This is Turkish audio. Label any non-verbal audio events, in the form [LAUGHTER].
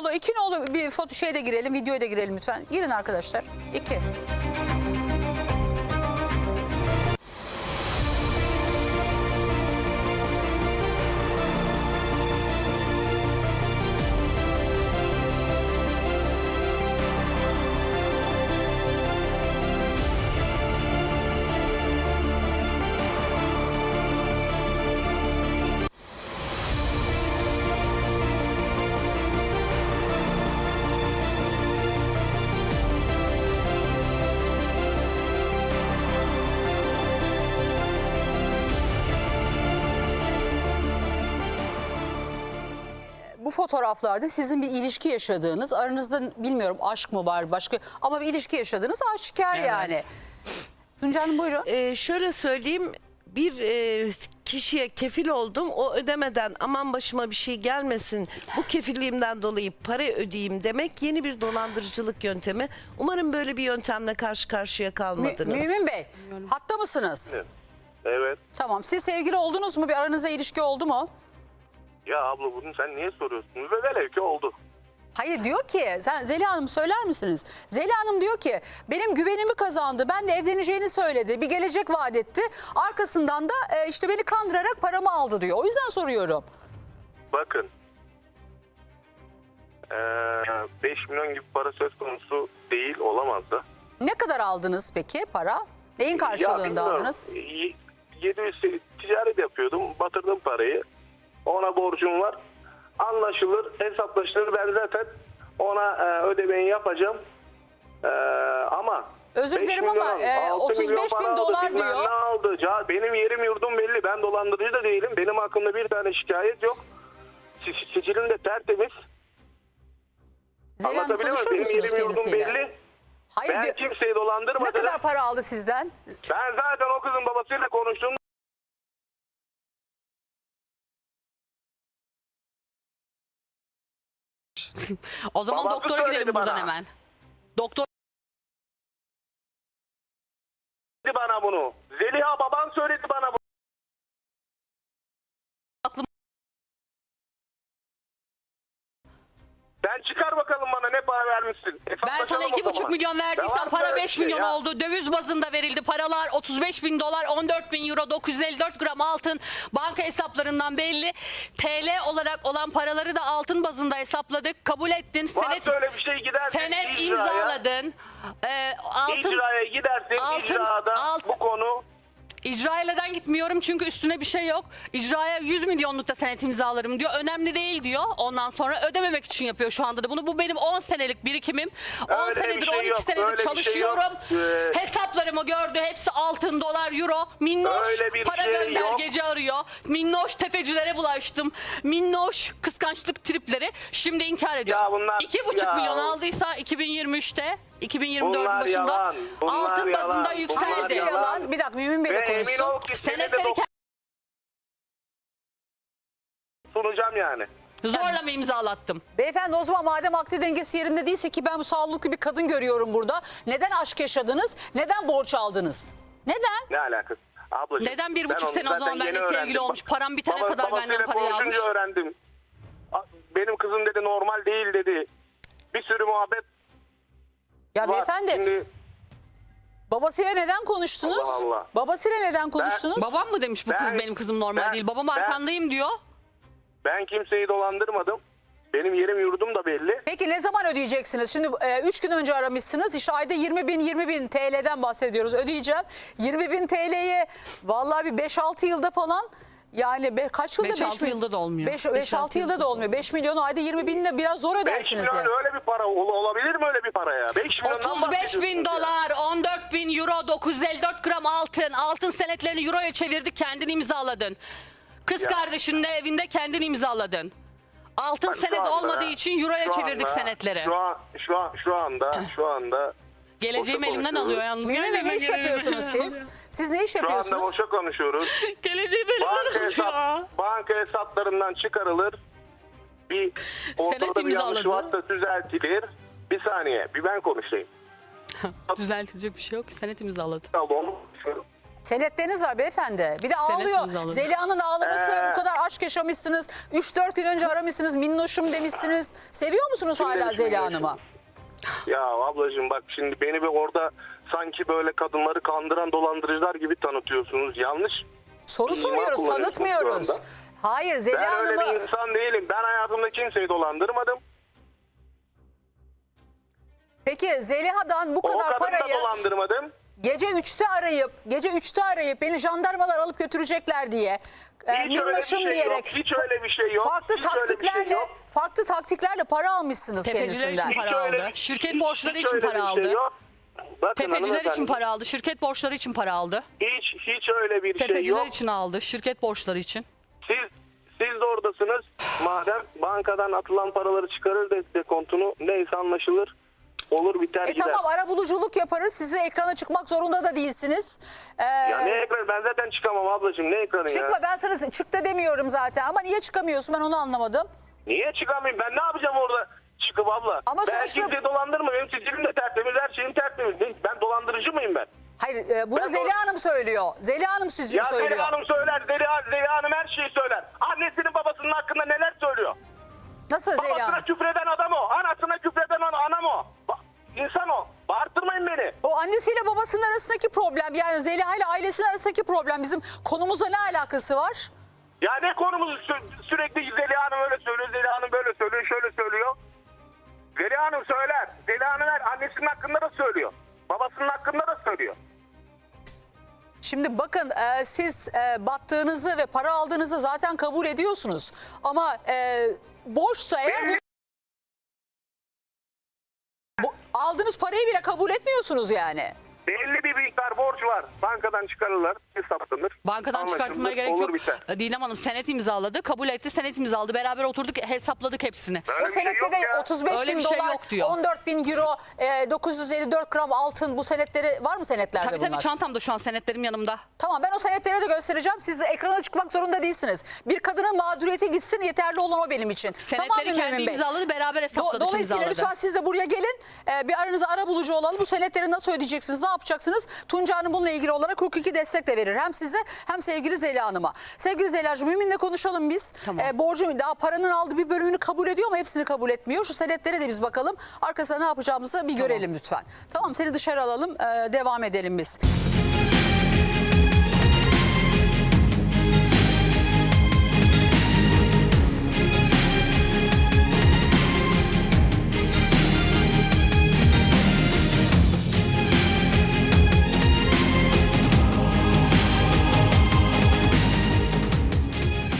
nolu, iki nolu bir foto şeye de girelim, videoya da girelim lütfen. Girin arkadaşlar. İki. Fotoğraflarda sizin bir ilişki yaşadığınız, aranızda bilmiyorum aşk mı var başka ama bir ilişki yaşadığınız aşikar Evet. yani. Tunca Hanım buyurun. Ee, şöyle söyleyeyim bir e, kişiye kefil oldum o ödemeden aman başıma bir şey gelmesin bu kefilliğimden dolayı para ödeyeyim demek yeni bir dolandırıcılık yöntemi. Umarım böyle bir yöntemle karşı karşıya Mü- kalmadınız. Mümin Bey, hatta mısınız? Evet. Tamam. Siz sevgili oldunuz mu? Bir aranızda ilişki oldu mu? Ya abla bunu sen niye soruyorsun? Ve velev ki oldu. Hayır diyor ki, sen Zeliha Hanım söyler misiniz? Zeliha Hanım diyor ki benim güvenimi kazandı. Ben de evleneceğini söyledi. Bir gelecek vaat etti. Arkasından da e, işte beni kandırarak paramı aldı diyor. O yüzden soruyorum. Bakın. Ee, 5 milyon gibi para söz konusu değil olamazdı. Ne kadar aldınız peki para? Neyin Ya karşılığında bilmiyorum. aldınız? Y- 700 se- ticaret yapıyordum. Batırdım parayı. Ona borcum var. Anlaşılır, hesaplaşılır. Ben zaten ona e, ödemeyi yapacağım. E, ama Özür dilerim ama, e, altı 35 milyon bin dolar diyor. Ne aldı? Benim yerim yurdum belli. Ben dolandırıcı da değilim. Benim hakkımda bir tane şikayet yok. Si- Sicilim de tertemiz. Zeliha Hanım Anlatabiliyor muyum? konuşur Benim musunuz yerim yurdum kendisiyle? belli. Hayır Ben diyor. kimseyi Ne dolandırmadım. kadar para aldı sizden? Ben zaten o kızın babasıyla konuştum. [LAUGHS] O zaman Babası doktora söyledi gidelim buradan bana. hemen. Doktor söyledi bana bunu. Zeliha baban söyledi bana bunu. Sen çıkar bakalım bana ne para vermişsin. ben Hesaplaşalım sana iki buçuk milyon verdiysem para öyle 5 bir şey milyon ya. oldu. Döviz bazında verildi. Paralar 35 bin dolar, 14 bin euro, 954 gram altın. Banka hesaplarından belli. TL olarak olan paraları da altın bazında hesapladık. Kabul ettin. Senet, öyle bir şey gidersin. senet imzaladın. Ee, altın İcraya gidersin. altın- icrada alt- bu konu İcraya neden gitmiyorum çünkü üstüne bir şey yok. İcraya 100 milyonlukta senet imzalarım diyor. Önemli değil diyor. Ondan sonra ödememek için yapıyor şu anda da bunu. Bu benim 10 senelik birikimim. 10 Öyle bir senedir şey 12 yok, senedir öyle bir şey çalışıyorum. yok. Ee, Hesaplarımı gördü. Hepsi altın, dolar, euro. Minnoş Öyle bir para şey gönder yok. gece arıyor. Minnoş tefecilere bulaştım. Minnoş kıskançlık tripleri. Şimdi inkar ediyor. Ya bunlar- 2,5 ya- milyon aldıysa 2023'te 2024 Bunlar başında yalan, bunlar altın bazında bunlar yükseldi. Hangisi yalan. yalan? Bir dakika Mümin Bey de ve emin konuşsun. ol ki seni de Senetleri dok- sunacağım yani. Zorla mı imzalattım? Beyefendi o zaman madem akli dengesi yerinde değilse ki ben bu sağlıklı bir kadın görüyorum burada. Neden aşk yaşadınız? Neden borç aldınız? Neden? Ne alakası? Ablacığım, Neden bir ben buçuk onu sene o zaten zaman benimle yeni sevgili öğrendim. olmuş? Param bitene Baba- kadar benden babasıyla parayı almış. konuşunca öğrendim. A- Benim kızım dedi normal değil dedi. Bir sürü muhabbet Ya var. beyefendi Şimdi babasıyla neden konuştunuz? Allah Allah. Babasıyla neden konuştunuz? Babam mı demiş bu kız Ben- benim kızım normal ben- değil. Babam ben- arkandayım diyor. ben kimseyi dolandırmadım. Benim yerim yurdum da belli. Peki ne zaman ödeyeceksiniz? Şimdi 3 gün önce aramışsınız. İşte ayda 20 bin 20 bin TL'den bahsediyoruz. Ödeyeceğim. 20 bin TL'ye vallahi bir 5-6 yılda falan yani be, kaç yılda? 5-6 yılda da olmuyor. 5-6 yılda da olmuyor. 5 milyonu ayda 20 binle biraz zor 5 ödersiniz milyon yani. öyle bir para ol- olabilir mi öyle bir para ya? 5 milyondan 35 bin bahsediyorsunuz ya. dolar, 14 bin euro, 954 gram altın. Altın senetlerini euroya çevirdik kendin imzaladın. Kız Ya. kardeşinin de evinde kendin imzaladın. Altın Bak şu senet anda- olmadığı için euroya şu çevirdik anda- senetleri. Şu an şu an şu anda şu anda Geleceğimi boşa elimden konuşuyoruz. alıyor yalnız. Mümin Bey ne iş yapıyorsunuz siz? Siz ne iş Şu anda yapıyorsunuz? boşa konuşuyoruz. [LAUGHS] Geleceğimi elimden banka, alıyor. hesap, banka hesaplarından çıkarılır. Bir ortada bir yanlış imzaladı. varsa düzeltilir. Bir saniye bir ben konuşayım. [LAUGHS] Düzeltilecek bir şey yok. Senet imzaladı. Konuşuyorum. Senetleriniz var beyefendi. Bir de ağlıyor. Zeliha'nın ağlaması Ee. bu kadar aşk yaşamışsınız. 3-4 gün önce aramışsınız. Minnoşum demişsiniz. Seviyor musunuz hala Zeliha Hanım'ı? Ya ablacığım bak şimdi beni bir orada sanki böyle kadınları kandıran dolandırıcılar gibi tanıtıyorsunuz. Yanlış. Soru İma soruyoruz, kullanıyorsunuz tanıtmıyoruz. şu anda. Hayır Zeliha Ben öyle Hanım'ı bir insan değilim. Ben hayatımda kimseyi dolandırmadım. Peki Zeliha'dan bu O kadar kadını da parayı dolandırmadım. gece 3'te arayıp gece 3'te arayıp beni jandarmalar alıp götürecekler diye e, Hiç öyle bir minnoşum şey yok, diyerek hiç öyle bir şey yok, farklı hiç öyle bir şey taktiklerle yok. Farklı taktiklerle para almışsınız Tefeciler kendisinden. için para öyle- aldı. Şirket hiç- borçları hiç için öyle para bir aldı. Şey yok. Bakın Tefeciler için para aldı. Şirket borçları için para aldı. Hiç, hiç öyle bir şey Tefeciler yok. için aldı. Şirket borçları için. Siz siz de oradasınız. Madem bankadan atılan paraları çıkarır destek kontunu neyse anlaşılır. Olur biter E gider. tamam ara buluculuk yaparız. Size ekrana çıkmak zorunda da değilsiniz. Ee, Ya ne ekran ben zaten çıkamam ablacığım ne ekranı çıkma ya. ben sana çık da demiyorum zaten ama niye çıkamıyorsun ben onu anlamadım. Niye çıkamayayım ben ne yapacağım orada çıkıp abla. Ama ben sonuçta- kimseyi dolandırma benim sicilim de tertemiz her şeyim tertemiz. Ne- Ben dolandırıcı mıyım ben? Hayır e, bunu Ben Zeliha Hanım söylüyor. Zeliha Hanım Ya söylüyor. Zeliha Hanım söyler Zeliha, Zeliha Hanım her şeyi söyler. Annesinin babasının hakkında neler söylüyor. Nasıl Zeliha Babasına Hanım? küfreden adam o. Anasına küfreden ana- anam o. Ba- İnsan o. Bağırtırmayın beni. O annesiyle babasının arasındaki problem yani Zeliha ile ailesinin arasındaki problem bizim konumuzla ne alakası var? Ya ne konumuz sü- sürekli bakın e, siz e, battığınızı ve para aldığınızı zaten kabul ediyorsunuz. Ama e, borçsa eğer bu, bu aldığınız parayı bile kabul etmiyorsunuz yani. Belli bir miktar borç var. Bankadan çıkarırlar, hesaplanır. Bankadan Anlaşılır, çıkartmaya gerek olur yok. biter. E, Didem Hanım senet imzaladı. Kabul etti. Senet imzaladı. Beraber oturduk hesapladık hepsini. Öyle o bir şey senette yok de ya. 35 Öyle bin şey dolar, yok diyor. 14 bin euro, e, 954 gram altın bu senetleri var mı senetlerde Tabii bunlar? tabii çantamda şu an senetlerim yanımda. Tamam ben o senetleri de göstereceğim. Siz ekrana çıkmak zorunda değilsiniz. Bir kadının mağduriyeti gitsin yeterli olan o benim için. Senetleri tamam kendi imzaladı. Beraber Do- hesapladık Dolayısıyla imzaladı. lütfen siz de buraya gelin. Ee, bir aranıza ara bulucu olalım. Bu senetleri nasıl ödeyeceksiniz? Ne yapacaksınız? Tunca Hanım bununla ilgili olarak hukuki destek de verir. Hem size hem sevgili Zeliha Hanım'a. Sevgili Zeliha'cığım Mümin'le konuşalım biz. Tamam. Ee, borcu daha paranın aldığı bir bölümünü kabul ediyor ama hepsini kabul etmiyor. Şu senetlere de biz bakalım. Arkasına ne yapacağımızı bir görelim lütfen. Tamam seni dışarı alalım. ee, devam edelim biz.